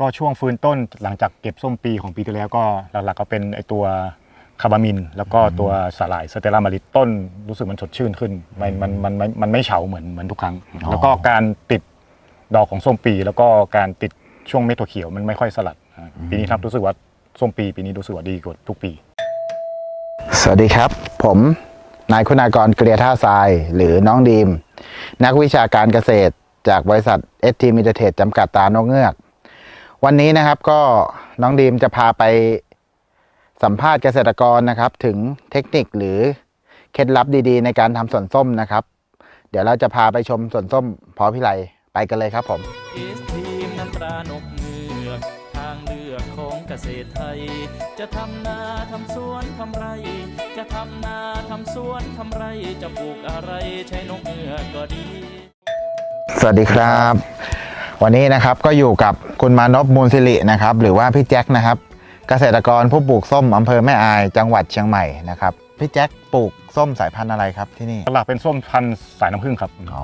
ก็ช่วงฟื้นต้นหลังจากเก็บส้มปีของปีที่แล้วก็หลักๆก็เป็นไอตัวคาบามิน แล้วก็ตัวสาหร่ายสเตลลามาริต้นรู้สึกมันสดชื่นขึ้น มันมันมันมันมันไม่เฉาเหมือนเหมือนทุกครั้งอ๋อแล้วก็การติดดอกของส้มปี แล้วก็การติดช่วงเม็ดถั่วเขียวมันไม่ค่อยสลัดอ่าปีนี้ครับรู้สึกว่าส้มปีปีนี้รู้สึกว่าดีกว่าทุกปี สวัสดีครับ ผมนายคุณากรเกลียท่าทราย หรือน้องดีม นักวิชาการเกษตร จากบริษัทเอสทีมิเตเทจจำกัดตานกเงือก วันนี้นะครับก็น้องดีมจะพาไปสัมภาษณ์เกษตรกรนะครับ ถึงเทคนิคหรือเคล็ดลับดีๆ ในการทำสวนส้มนะครับ เดี๋ยวเราจะพาไปชมสวนส้มพอพิไลไปกันเลยครับผมเอสทีมน้ำตรานกเงือกทางเลือกของเกษตรไทย จะทำนาทำสวนทำไร จะทำนาทำสวนทำไร จะปลูกอะไรใช้นกเงือกก็ดี สวัสดีครับ วันนี้นะครับก็อยู่กับคุณมานพมูลสิรินะครับ หรือว่าพี่แจ็คนะครับ เกษตรกรผู้ปลูกส้มอำเภอแม่อายจังหวัดเชียงใหม่นะครับพี่แจ็คปลูกส้มสายพันธุ์อะไรครับที่นี่หลักๆเป็นส้มพันธุ์สายน้ำผึ้งครับอ๋อ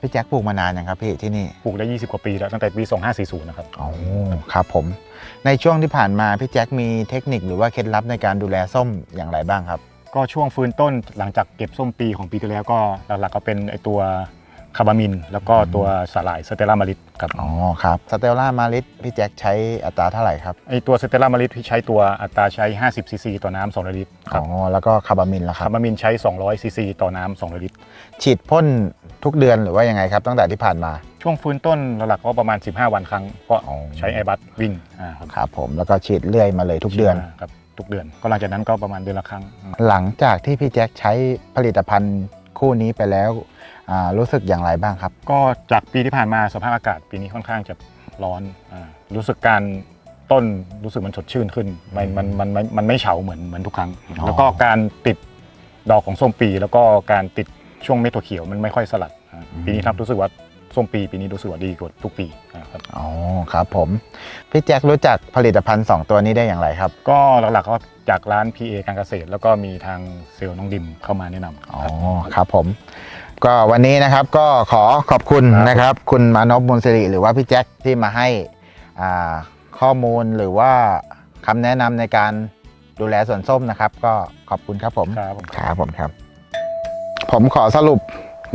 พี่แจ็คปลูกมานานยังครับพี่ที่นี่ปลูกได้ 20 กว่าปีแล้วตั้งแต่ปี 2540 นะครับอ๋อครับผม ในช่วงที่ผ่านมาพี่แจ็คมีเทคนิคหรือว่าเคล็ดลับในการดูแลส้มอย่างไรบ้างครับ ก็ช่วงฟื้นต้นหลังจากเก็บส้มปีของปีที่แล้วก็หลักๆก็เป็นไอตัว คาบามิน แล้วก็ตัวสาหร่ายสเตลลามาริตครับอ๋อครับสเตลล่ามาริสพี่แจ็คใช้อัตราเท่าไหร่ครับไอตัวสเตลลามาริตที่ใช้ตัวอัตราใช้ 50ซีซีต่อน้ำ2ลิตรคอ๋รัอบแล้วก็คาบามินล่ะคคารับบามินใช้ 200ซีซีต่อน้ำ2ลิตร ฉีดพ่นทุกเดือนหรือว่ายังไงครับ ตั้งแต่ที่ผ่านมาช่วงฟื้นต้นหลักๆก็ประมาณ 15 วันครั้งก็อ๋อใช้ไอบัสวิ่งอ่าครับครับผมแล้วก็ฉีดเรื่อยมาเลยทุกเดือน ครับทุกเดือนก็หลังจากนั้นก็ประมาณเดือนละครั้งหลังจากที่พี่แจ็คใช้ผลิตภัณฑ์ คู่นี้ไปแล้วอ่ารู้สึกอย่างไรบ้างครับ ก็จากปีที่ผ่านมาสภาพอากาศปีนี้ค่อนข้างจะร้อนอารู้สึกการต้นรู้สึกมันสดชื่นขึ้น มันมันมันมันมันไม่เฉาเหมือนเหมือนทุกครั้งอ๋อแล้วก็การติดดอกของส้มปี แล้วก็การติดช่วงเม็ดถั่วเขียวมันไม่ค่อยสลัดอ่าปีนี้ครับรู้สึกว่า ส้มปีปีนี้รู้สึกว่าดีกว่าทุกปีนะครับอ๋อครับผม พี่แจ็ครู้จักผลิตภัณฑ์ 2 ตัวนี้ได้อย่างไรครับ ก็หลักๆก็จากร้าน PA การเกษตร แล้วก็มีทางเซลล์น้องดิมเข้ามาแนะนำอ๋อครับครับผม ก็วันนี้นะครับก็ขอขอบคุณครับนะครับ คุณมานพมูลสิริหรือว่าพี่แจ็คที่มาให้อ่าข้อมูลหรือว่าคำแนะนำในการดูแลสวนส้มนะครับ ก็ขอบคุณครับผมครับผมครับ ผมครับผมขอสรุป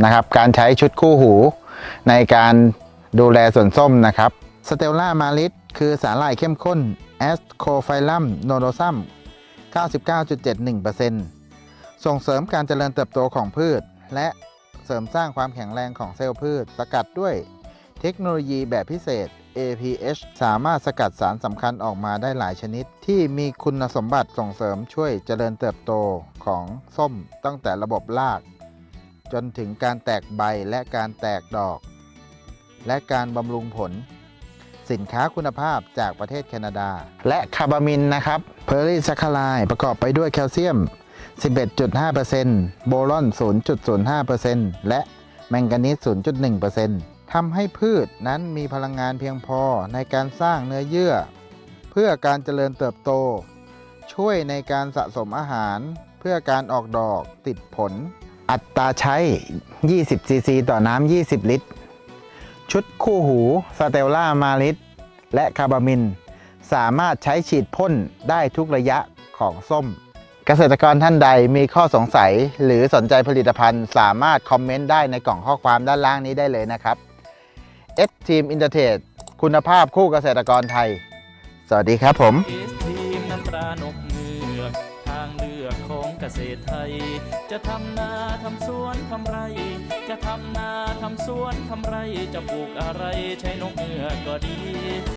นะครับ การใช้ชุดคู่หู ในการดูแลสวนส้มนะครับสเตลล่ามาลิสคือสาหร่ายเข้มข้นแอสโคไฟลัมโนโดซัม 99.71%ส่งเสริมการเจริญเติบโตของพืช และเสริมสร้างความแข็งแรงของเซลล์พืช สกัดด้วยเทคโนโลยีแบบพิเศษ APH สามารถสกัดสารสำคัญออกมาได้หลายชนิด ที่มีคุณสมบัติส่งเสริมช่วยเจริญเติบโตของส้มตั้งแต่ระบบราก จนถึงการแตกใบและการแตกดอก และการบำรุงผล สินค้าคุณภาพจากประเทศแคนาดา และคาบามินนะครับเพอร์รี่ซัคคารายประกอบไปด้วยแคลเซียม 11.5%โบรอน 0.05%และแมงกานีส0.1%ทำให้พืชนั้นมีพลังงานเพียงพอในการสร้างเนื้อเยื่อ เพื่อการเจริญเติบโต ช่วยในการสะสมอาหาร เพื่อการออกดอกติดผล อัตราใช้ 20 ซีซีต่อน้ำ 20 ลิตร ชุดคู่หูสเตลล่ามาริสและคาร์บามิน สามารถใช้ฉีดพ่นได้ทุกระยะของส้ม เกษตรกรท่านใดมีข้อสงสัยหรือสนใจผลิตภัณฑ์ สามารถคอมเมนต์ได้ในกล่องข้อความด้านล่างนี้ได้เลยนะครับ S Team i n t e r t e คุณภาพคู่เกษตรกรไทย สวัสดีครับผมเอสทีมน้ำตรานก กษตรไทย จะทำนาทำสวนทำไร จะทำนาทำสวนทำไร จะปลูกอะไรใช้นกเงือกก็ดี